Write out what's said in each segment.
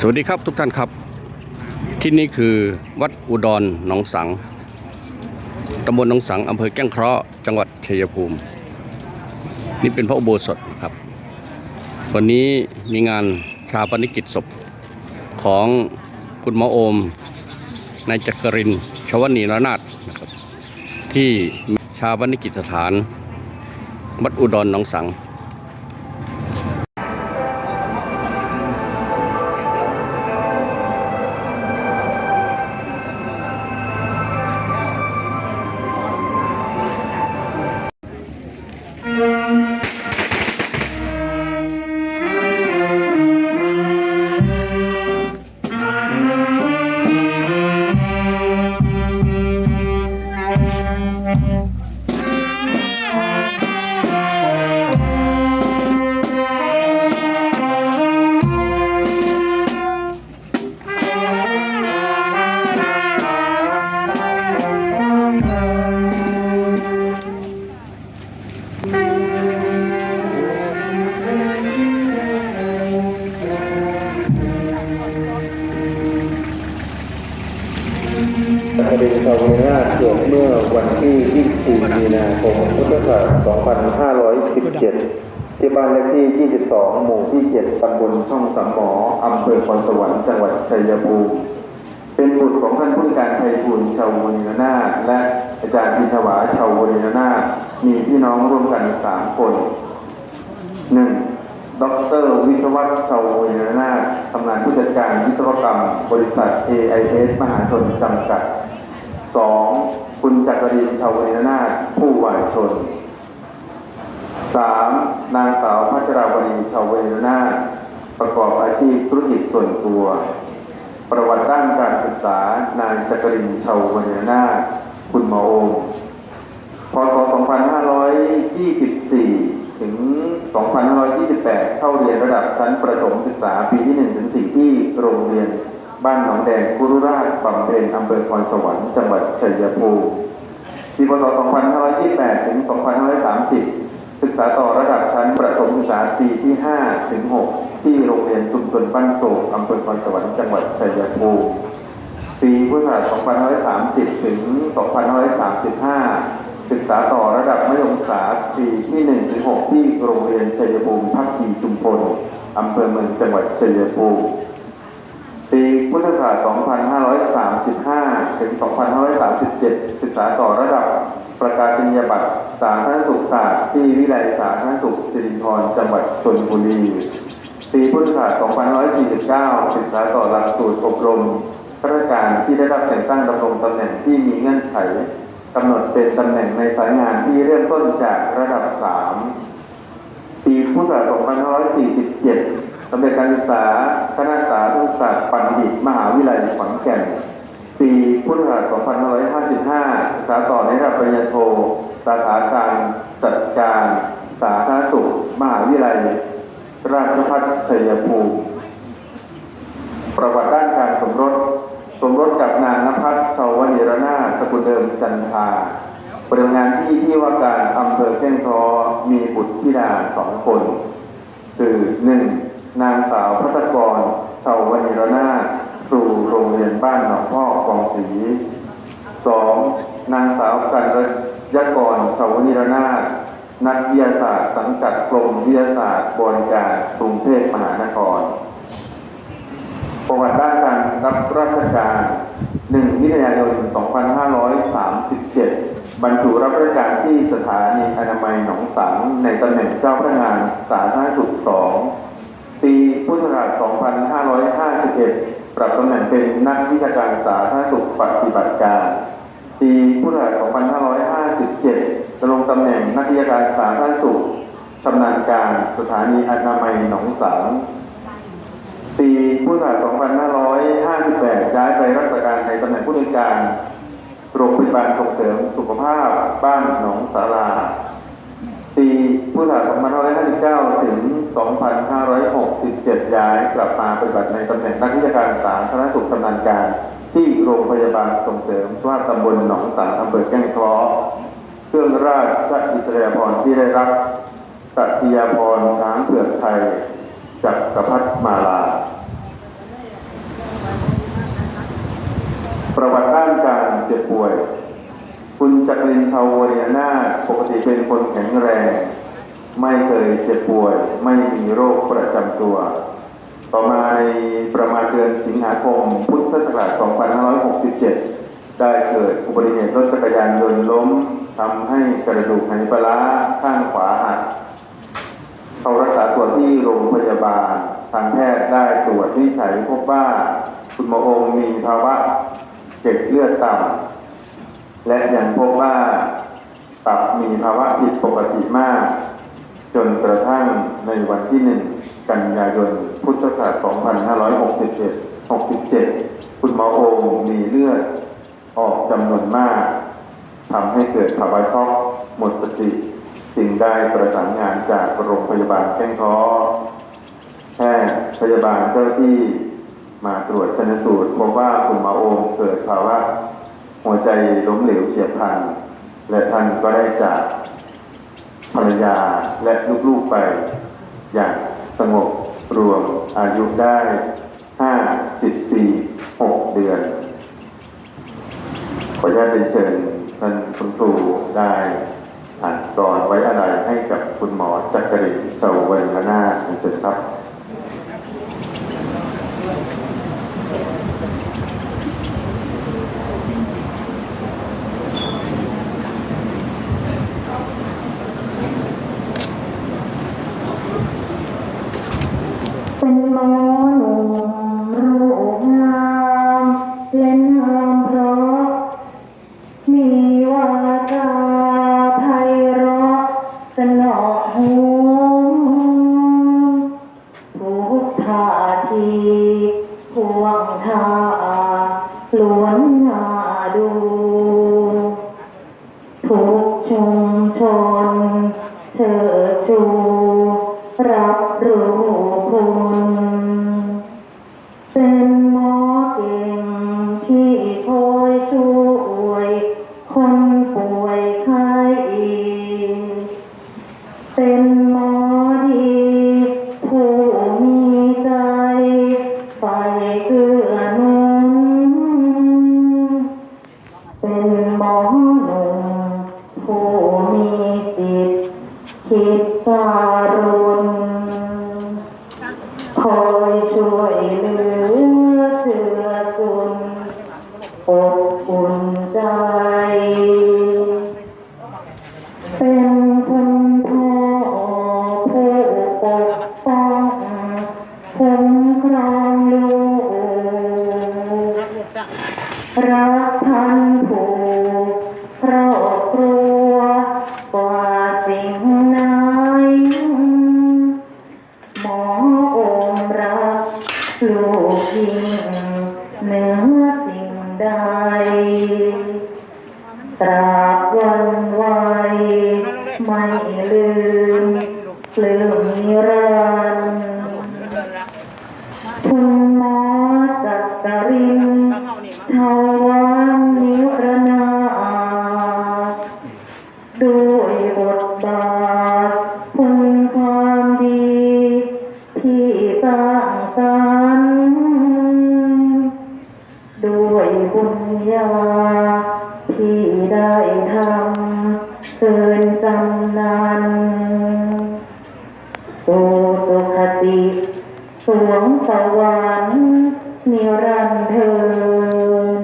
สวัสดีครับทุกท่านครับ ที่นี่คือวัดอุดรหนองสังตำบลหนองสังอำเภอแก้งเคราะห์จังหวัดชัยภูมิ นี่เป็นพระอุโบสถครับ วันนี้มีงานชาปนิกิจศพของคุณหมอโอมนายจักรินชวนีรนาถนะครับ ที่ชาปนิกิจสถาน วัดอุดรหนองสัง วันที่ 24 มีนาคม พุทธศักราช 2517 ที่บ้านเลขที่ 22 หมู่ที่ 7 ตำบลช่องสามหมออำเภอคอนสวรรค์จังหวัดชัยภูมิ เป็นบุตรของท่านผู้การไทยภูลชาววนินนาถและอาจารย์พิทวาชาววนินนาถมีพี่น้องร่วมกัน 3 คนหนึ่งดรวิศวัตชาวเยนาถทำงานผู้จัดการวิศวกรรม บริษัท AIS มหาชนจำกัด 2. คุณจักรินชาวเยนาถผู้วายชน 3. นางสาวพัชราวดีชาวเยนาถประกอบอาชีพธุรกิจส่วนตัว ประวัติด้านการศึกษานางจักรินชาวเยนาถคุณหมอโอมพศ2524 ถึง 2528 เข้าเรียนระดับชั้นประถมศึกษาปีที่ 1 ถึง 4 ที่โรงเรียน บ้านหนองแดงกุรุราชบำเพ็ญอำเภอคอนสวรรค์จังหวัดชัยภูมิปีพศ2528 ถึง 2530 ศึกษาต่อระดับชั้นประถมศึกษาปีที่ 5 ถึง 6 ที่โรงเรียนชุมชนบ้านโศกอำเภอคอนสวรรค์จังหวัดชัยภูมิปีพุทธศักราช2530 ถึง 2535 ศึกษาต่อระดับมัธยมศึกษาปีที่ 1 ถึง 6 ที่โรงเรียนชัยภูมิพักดีชุมพลอำเภอเมืองจังหวัดชัยภูมิ ปีพุทธศักราช 2535 ถึง 2537 ศึกษาต่อระดับประกาศนียบัตรสาธารณสุขศาสตร์ที่วิทยาลัยสาธารณสุขสิรินธรจังหวัดชลบุรี ปีพุทธศักราช 2549 ศึกษาต่อหลักสูตรอบรมข้าราชการที่ได้รับแต่งตั้งดำรงตำแหน่งที่มีเงื่อนไขกำหนดเป็นตำแหน่งในสายงานที่เริ่มต้นจากระดับ 3 ปีพุทธศักราช 2547 สำเร็จการศึกษาคณะสาธารณศาสตร์บัณฑิต มหาวิทยาลัยขอนแก่น ปีพุทธศักราช 2555 ศึกษาต่อในระดับปริญญาโท สาขาการจัดการสาธารณสุข มหาวิทยาลัย ราชภัฏชัยภูมิ ประวัติด้านการสมรส สมรสกับนางนภัสชาวนิรนาสกุลเดิมจันทาปฏิงานที่ที่ว่าการอำเภอแก้งเคราะห์มีบุตรธิดาสองคน คือหนึ่ง นางสาวพัฒกรชาวนิรนาถครูโรงเรียนบ้านหนองพ่อกองศรีสองนางสาวกันรยกรชาวนิรนาถนักวิทยาศาสตร์สังกัดกรมวิทยาศาสตร์บริการกรุงเทพมหานคร ประวัติด้านการรับราชการ1มิถุนายน 2537 บรรจุรับราชการที่สถานีอนามัยหนองสัง ในตำแหน่งเจ้าพนักงานสาธารณสุข2 ปีพุทธศักราช 2551 ปรับตำแหน่งเป็นนักวิชาการสาธารณสุขปฏิบัติการ ปีพุทธศักราช 2557ดำรงตำแหน่งนักวิชาการสาธารณสุขชำนาญการสถานีอนามัยหนองสังปีพุทธศักราช 2558 ย้ายไปรักษาการในตำแหน่งผู้อำนวยการโรงพยาบาลส่งเสริมสุขภาพบ้านหนองสารา ปีพุทธศักราช2559 ถึง 2567 ย้ายกลับมาปฏิบัติในตำแหน่งนักวิชาการสาธารณสุขชำนาญการ ที่โรงพยาบาลส่งเสริมสวัสดิ์ตำบลหนองสังอำเภอแก้งคราะเครื่องราชอิสริยาภรที่ได้รับสัตยาพรช้างเผือกไทยจักรพัฒมาลา ประวัติด้านการเจ็บป่วย คุณจักรินชาววริยนาปกติเป็นคนแข็งแรง ไม่เคยเจ็บป่วย ไม่มีโรคประจำตัว ต่อมาในประมาณเดือนสิงหาคม พุทธศักราช 2567 ได้เกิดอุบัติเหตุรถจักรยานยนต์ล้มทำให้กระดูกไหปลาร้าข้างขวาหักเขารักษาตัวที่โรงพยาบาล ทางแพทย์ได้ตรวจวินิจฉัยพบว่า คุณหมอองมีภาวะเกล็ดเลือดต่ำ และยังพบว่าตับมีภาวะผิดปกติมาก จนกระทั่งในวันที่หนึ่งกันยายนพุทธศักราช2567 67 คุณหมอโองมีเลือดออกจำนวนมากทำให้เกิดภาวะช็อกหมดสติจึงได้ประสานงานจากโรงพยาบาลแก้งคอแพทย์พยาบาลเจ้าที่มาตรวจชนสูตรพบว่าคุณหมอโอมเกิดภาวะ หัวใจล้มเหลวเฉียบพลัน และท่านก็ได้จากภรรยาและลูกๆไป อย่างสงบรวมอายุได้50ปี6เดือน ขออนุญาตเป็นเชิญท่านคุณครูได้อ่านกรไว้อะไรให้กับคุณหมอจักรินเสาเวรนาถเชิญครับ สนอหูทุกท่าทีพวงท่าล้วนน่าดูทุกชุมชนเชิดชู รับรู้คุณ รองลูกรักท่านผู้ครอบครั ตราบวันไว้ไม่ลืมลืมนิรันดร์คุณหมอจักรินชาววันนิรนา ด้วยบทบาทันสู่สุขติสวงสวรรค์นิรันดร์เทิน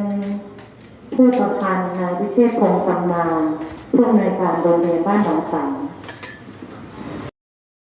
ผู้ประพันธ์นายพิเชษพงศ์สำมานผู้อำนวยการโรงเรียนบ้านหนองสัง